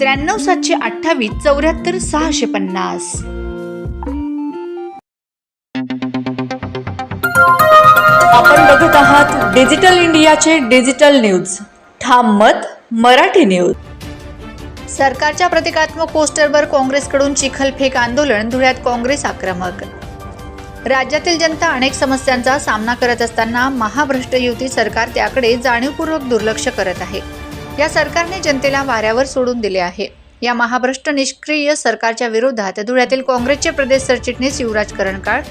त्र्याण्णव सातशे अठ्ठावीस चौऱ्याहत्तर सहाशे पन्नास. आपण बघत आहात डिजिटल इंडियाचे डिजिटल न्यूज. ठाम मत मराठी न्यूज. सरकारच्या प्रतिकात्मक पोस्टरवर काँग्रेसकडून चिखलफेक आंदोलन धुळ्यात काँग्रेस आक्रमक. राज्यातील जनता अनेक समस्यांचा सामना करत असताना महाभ्रष्ट युती सरकार त्याकडे जाणीवपूर्वक दुर्लक्ष करत आहे. या सरकारने जनतेला वाऱ्यावर सोडून दिले आहे. या महाभ्रष्ट निष्क्रिय सरकारच्या विरोधात धुळ्यातील काँग्रेसचे प्रदेश सरचिटणीस युवराज करणकाळ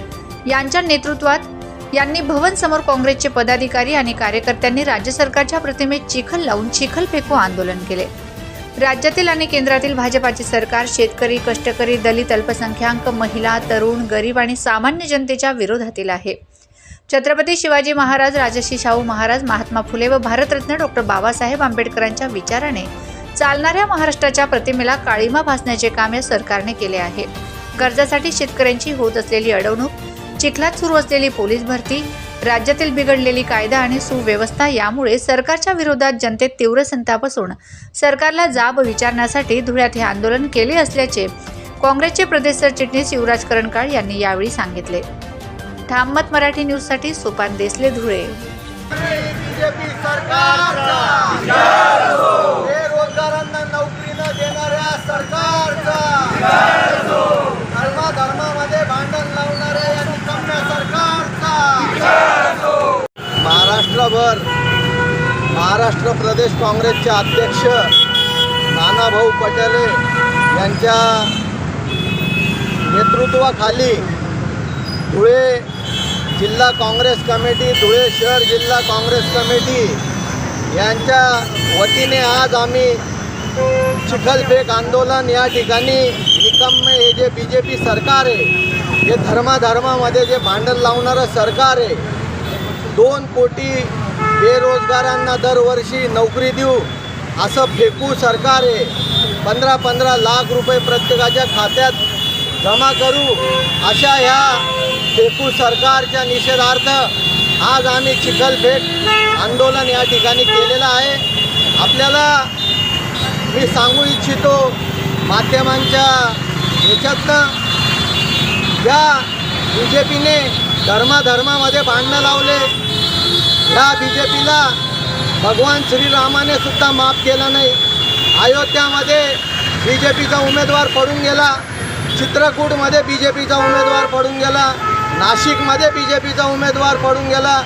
यांच्या नेतृत्वात यांनी भवन समोर काँग्रेसचे पदाधिकारी आणि कार्यकर्त्यांनी राज्य सरकारच्या प्रतिमेत चिखल लावून चिखल फेकू आंदोलन केले. राज्यातील आणि केंद्रातील भाजपाचे सरकार शेतकरी कष्टकरी दलित अल्पसंख्याक महिला तरुण गरीब आणि सामान्य जनतेच्या विरोधातील आहे. छत्रपती शिवाजी महाराज राजर्षी शाहू महाराज महात्मा फुले व भारतरत्न डॉक्टर बाबासाहेब आंबेडकरांच्या विचाराने चालणाऱ्या महाराष्ट्राच्या प्रतिमेला काळीमा भासण्याचे काम या सरकारने केले आहे. कर्जासाठी शेतकऱ्यांची होत असलेली अडवणूक चिखलात सुरू असलेली पोलीस भरती राज्यातील बिघडलेली कायदा आणि सुव्यवस्था यामुळे सरकारच्या विरोधात जनतेत तीव्र संताप असून सरकारला जाब विचारण्यासाठी धुळ्यात हे आंदोलन केले असल्याचे काँग्रेसचे प्रदेश सरचिटणीस युवराज करणकाळ यांनी यावेळी सांगितले. ठाममत मराठी न्यूजसाठी सोपान देसले धुळे. बीजेपी सरकारचा बेरोजगारांना नोकरी न देणाऱ्या सरकारचा. धर्म धर्मामध्ये भांडण लावणाऱ्या या निकम्या सरकारचा. महाराष्ट्रभर महाराष्ट्र प्रदेश काँग्रेसचे अध्यक्ष नानाभाऊ पटेले यांच्या नेतृत्वाखाली धुळे जिल्हा काँग्रेस कमिटी धुळे शहर जिल्हा काँग्रेस कमिटी यांच्या वतीने आज आम्ही चिखलफेक आंदोलन या ठिकाणी निकम्मे हे जे बी जे पी सरकार आहे हे धर्माधर्मामध्ये जे भांडण लावणारं सरकार आहे दोन कोटी बेरोजगारांना दरवर्षी नोकरी देऊ असं फेकू सरकार आहे. पंधरा पंधरा लाख रुपये प्रत्येकाच्या खात्यात जमा करू अशा ह्या टेकू सरकारच्या निषेधार्थ आज आम्ही चिखलफेक आंदोलन या ठिकाणी केलेलं आहे. आपल्याला मी सांगू इच्छितो माध्यमांच्या याच्यातनं ज्या बी जे पीने धर्माधर्मामध्ये भांडणं लावले. या बी जे पीला भगवान श्रीरामाने सुद्धा माफ केला नाही. अयोध्यामध्ये बी जे पीचा उमेदवार पडून गेला. चित्रकूटमध्ये बी जे पीचा उमेदवार पडून गेला. नाशिकमध्ये बी जे पीचा उमेदवार पडून गेला.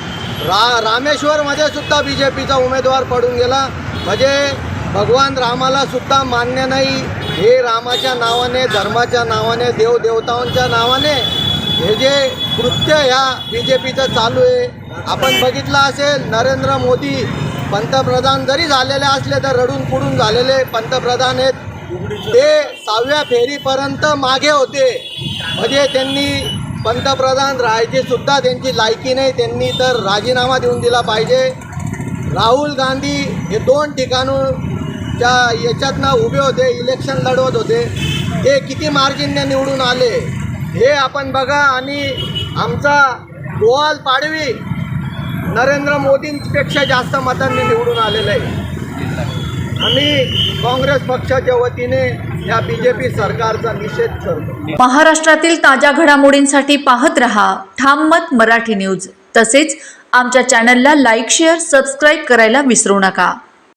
रा रामेश्वरमध्ये सुद्धा बी जे पीचा उमेदवार पडून गेला. म्हणजे भगवान रामाला सुद्धा मान्य नाही. हे रामाच्या नावाने धर्माच्या नावाने देवदेवतांच्या नावाने हे जे कृत्य ह्या बी जे पीचं चालू आहे. आपण बघितलं असेल नरेंद्र मोदी पंतप्रधान जरी झालेले असले तर रडून पुडून झालेले पंतप्रधान आहेत. ते सहाव्या फेरीपर्यंत मागे होते. म्हणजे त्यांनी पंतप्रधान राहायची सुद्धा त्यांची लायकी नाही. त्यांनी तर राजीनामा देऊन दिला पाहिजे. राहुल गांधी हे दोन ठिकाणच्या याच्यातनं उभे होते इलेक्शन लढवत होते. ते किती मार्जिनने निवडून आले? हे आपण बघा. आणि आमचा गोवाल पाडवी नरेंद्र मोदींपेक्षा जास्त मतांनी निवडून आलेलं आहे. आम्ही काँग्रेस पक्षाच्या वतीने या बी जे पी सरकारचा निषेध करतो महाराष्ट्रातील ताज्या घडामोडींसाठी पाहत रहा ठाम मत मराठी न्यूज. तसेच आमच्या चॅनलला लाईक शेअर सबस्क्राईब करायला विसरू नका.